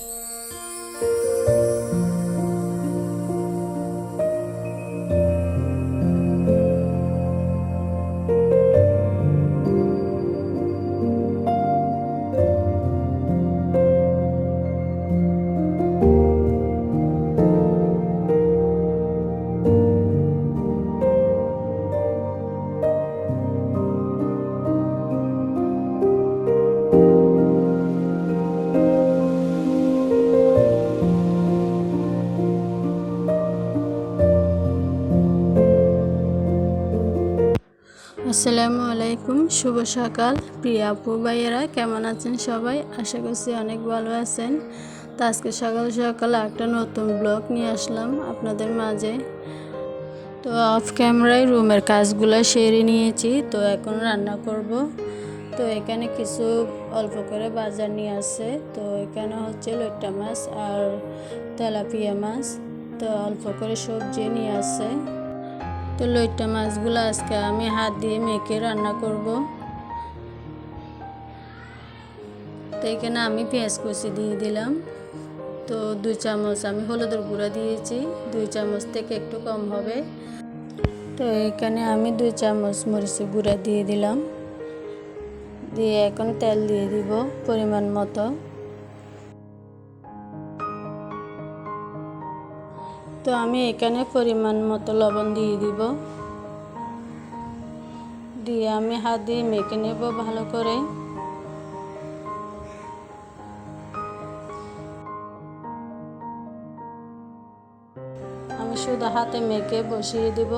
Música আসসালামু আলাইকুম, শুভ সকাল। প্রিয় আপু, ভাইয়েরা, কেমন আছেন সবাই? আশা করছি অনেক ভালো আছেন। তো আজকে সকাল সকাল একটা নতুন ব্লগ নিয়ে আসলাম আপনাদের মাঝে। তো অফ ক্যামেরায় রুমের কাজগুলো সেরে নিয়েছি, তো এখন রান্না করব। তো এখানে কিছু অল্প করে বাজার নিয়ে আসছে তো এখানে হচ্ছে লইট্টা মাছ আর তেলাপিয়া মাছ। তো অল্প করে সবজি নিয়ে আসছে তো লইট্টা মাছগুলো আজকে আমি হাত দিয়ে মেখে রান্না করব। তো এখানে আমি পেঁয়াজ কুচি দিয়ে দিলাম। তো দুই চামচ আমি হলুদের গুঁড়া দিয়েছি। দুই চামচ থেকে একটু কম হবে। তো এখানে আমি দুই চামচ মরিচের গুঁড়া দিয়ে দিলাম। দিয়ে এখন তেল দিয়ে দিব পরিমাণ মতো। তো আমি এখানে পরিমাণ মতো লবণ দিয়ে দিব। দিয়ে আমি হাত দিয়ে মেখে নেব ভালো করে। আমি শুধু হাতে মেখে বসিয়ে দেব।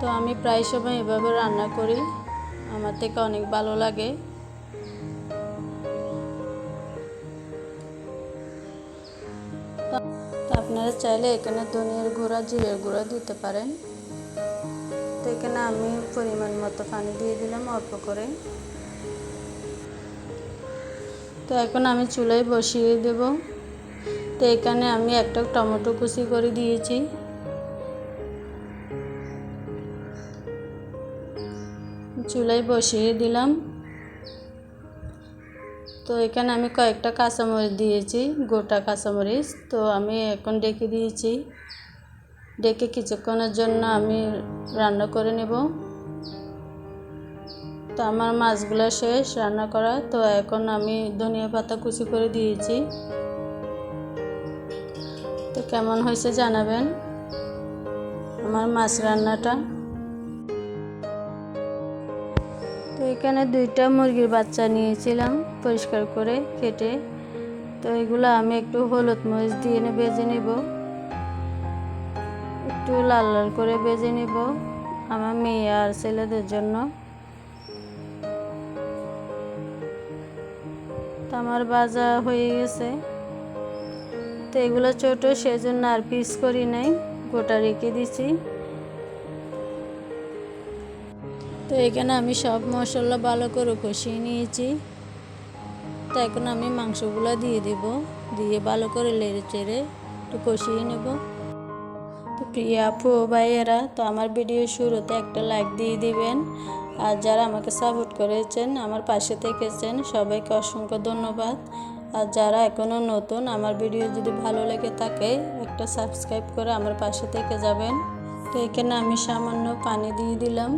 তো আমি প্রায় সময় এভাবে রান্না করি। আমার থেকে অনেক ভালো লাগে। আপনারা চাইলে এখানে ধনিয়ার গুঁড়া, জিরের গুঁড়া দিতে পারেন। তো এখানে আমি পরিমাণ মতো পানি দিয়ে দিলাম অল্প করে। তো এখন আমি চুলায় বসিয়ে দেব। তো এখানে আমি একটা টমেটো কুচি করে দিয়েছি। চুলায় বসিয়ে দিলাম। তো এখানে আমি কয়েকটা কাঁচামরিচ দিয়েছি, গোটা কাঁচামরিচ। তো আমি এখন ডেকে দিয়েছি। ডেকে কিছুক্ষণের জন্য আমি রান্না করে নেব। তো আমার মাছগুলো শেষ রান্না করা। তো এখন আমি ধনিয়া পাতা কুচি করে দিয়েছি। তো কেমন হয়েছে জানাবেন আমার মাছ রান্নাটা। এখানে দুইটা মুরগির বাচ্চা নিয়েছিলাম পরিষ্কার করে কেটে। তো এগুলো আমি একটু হলুদ মরিচ দিয়ে এনে বেজে নেব। একটু লাল লাল করে বেজে নেব আমার মেয়ে আর ছেলেদের জন্য। তো আমার বাজা হয়ে গেছে। তো এগুলো ছোটো, সেজন্য আর পিস করি নাই, গোটা রেখে দিছি। তো এখানে আমি সব মশলা ভালো করে কষিয়ে নিয়েছি। তো এখন আমি মাংসগুলো দিয়ে দেব, দিয়ে ভালো করে লেড়ে চেড়ে একটু কষিয়ে নেব। তো প্রিয়া আপু ভাইয়েরা, তো আমার ভিডিও শুরুতে একটা লাইক দিয়ে দিবেন। আর যারা আমাকে সাপোর্ট করেছেন, আমার পাশে থেকেছেন, সবাইকে অসংখ্য ধন্যবাদ। আর যারা এখনও নতুন, আমার ভিডিও যদি ভালো লেগে থাকে, একটা সাবস্ক্রাইব করে আমার পাশে থেকে যাবেন। তো এখানে আমি সামান্য পানি দিয়ে দিলাম।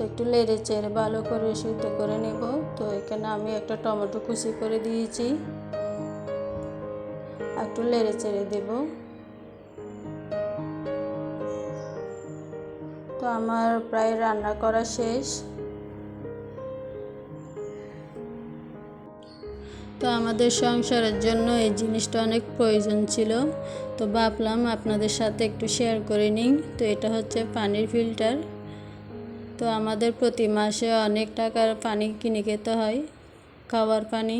তো একটু লেড়ে চেড়ে ভালো করে সিদ্ধ করে নেব। তো এখানে আমি একটা টমেটো কুচি করে দিয়েছি। একটু লেড়ে চেড়ে দেব। তো আমার প্রায় রান্না করা শেষ। তো আমাদের সংসারের জন্য এই জিনিসটা অনেক প্রয়োজন ছিল। তো ভাবলাম আপনাদের সাথে একটু শেয়ার করে নিই। তো এটা হচ্ছে পানির ফিল্টার তো আমাদের প্রতি মাসে অনেক টাকার পানি কিনে খেতে হয়, খাওয়ার পানি।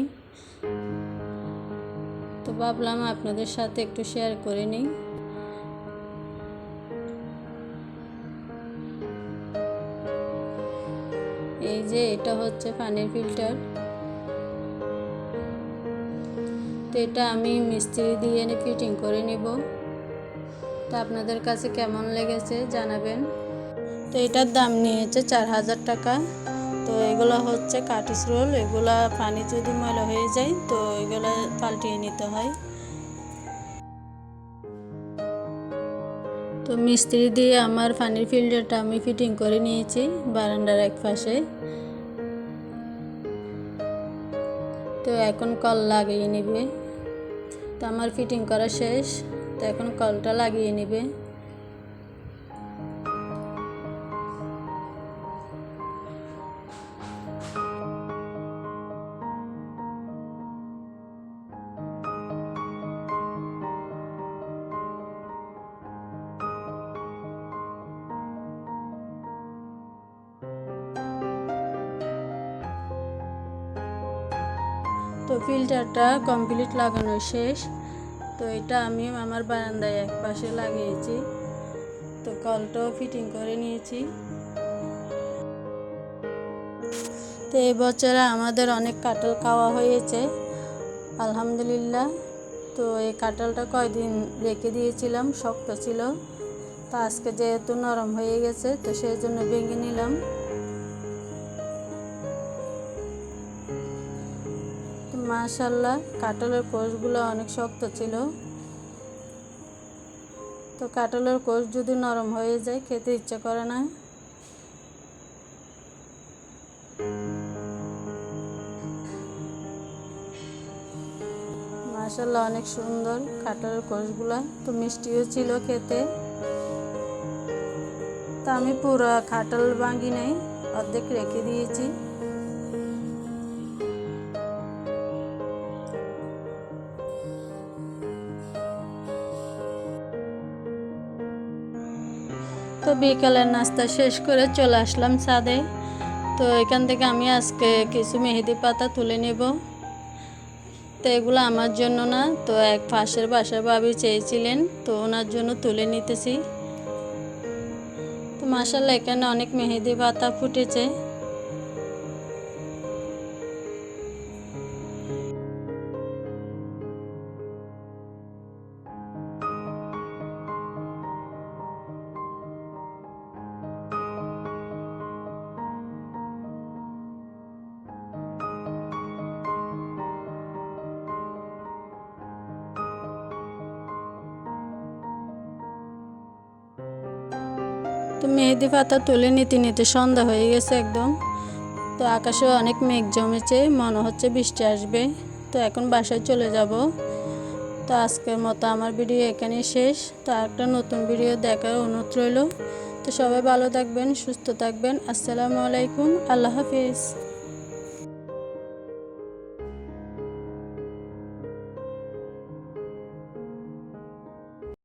তো ভাবলাম আপনাদের সাথে একটু শেয়ার করে নিই। এই যে এটা হচ্ছে পানির ফিল্টার তো এটা আমি মিস্ত্রি দিয়ে ফিটিং করে নিব। তো আপনাদের কাছে কেমন লেগেছে জানাবেন। তো এটার দাম নিয়েছে চার হাজার টাকা। তো এগুলো হচ্ছে কাটিস রোল, এগুলা পানি যদি ময়লা হয়ে যায় তো এগুলো পাল্টিয়ে নিতে হয়। তো মিস্ত্রি দিয়ে আমার পানির ফিল্টারটা আমি ফিটিং করে নিয়েছি বারান্দার এক পাশে। তো এখন কল লাগিয়ে নেবে। তো আমার ফিটিং করা শেষ, তো এখন কলটা লাগিয়ে নেবে। তো ফিল্টারটা কমপ্লিট লাগানো শেষ। তো এটা আমি আমার বারান্দায় এক পাশে লাগিয়েছি। তো কলটাও ফিটিং করে নিয়েছি। তো এই বছরে আমাদের অনেক কাঁঠাল খাওয়া হয়েছে, আলহামদুলিল্লাহ। তো এই কাঁঠালটা কয়দিন রেখে দিয়েছিলাম, শক্ত ছিল। তো আজকে যেহেতু নরম হয়ে গেছে, তো সেই জন্য ভেঙে নিলাম। মাশাল্লাহ কাঁঠালের কোষগুলো অনেক শক্ত ছিল। তো কাঁঠালের কোষ যদি নরম হয়ে যায়, খেতে ইচ্ছে করে না। মাশাল্লাহ অনেক সুন্দর কাঁঠালের কোষগুলা। তো মিষ্টিও ছিল খেতে। তা আমি পুরো কাঁঠাল ভাঙি নেই, অর্ধেক রেখে দিয়েছি। তো বিকালের নাস্তা শেষ করে চলে আসলাম ছাদে। তো এখান থেকে আমি আজকে কিছু মেহেদি পাতা তুলে নেব। তো এগুলো আমার জন্য না, তো এক পাশের বাসার বাবি চেয়েছিলেন, তো ওনার জন্য তুলে নিতেছি। তো মাসাল্লাহ এখানে অনেক মেহেদি পাতা ফুটেছে। তো মেহেদি পাতা তুলে নিতে নিতে সন্ধ্যা হয়ে গেছে একদম। তো আকাশে অনেক মেঘ জমেছে, মনে হচ্ছে বৃষ্টি আসবে। তো এখন বাসায় চলে যাব। তো আজকের মতো আমার ভিডিও এখানে শেষ। তো একটা নতুন ভিডিও দেখার অনুরোধ রইল। তো সবাই ভালো থাকবেন, সুস্থ থাকবেন। আসসালামু আলাইকুম, আল্লাহ হাফিজ।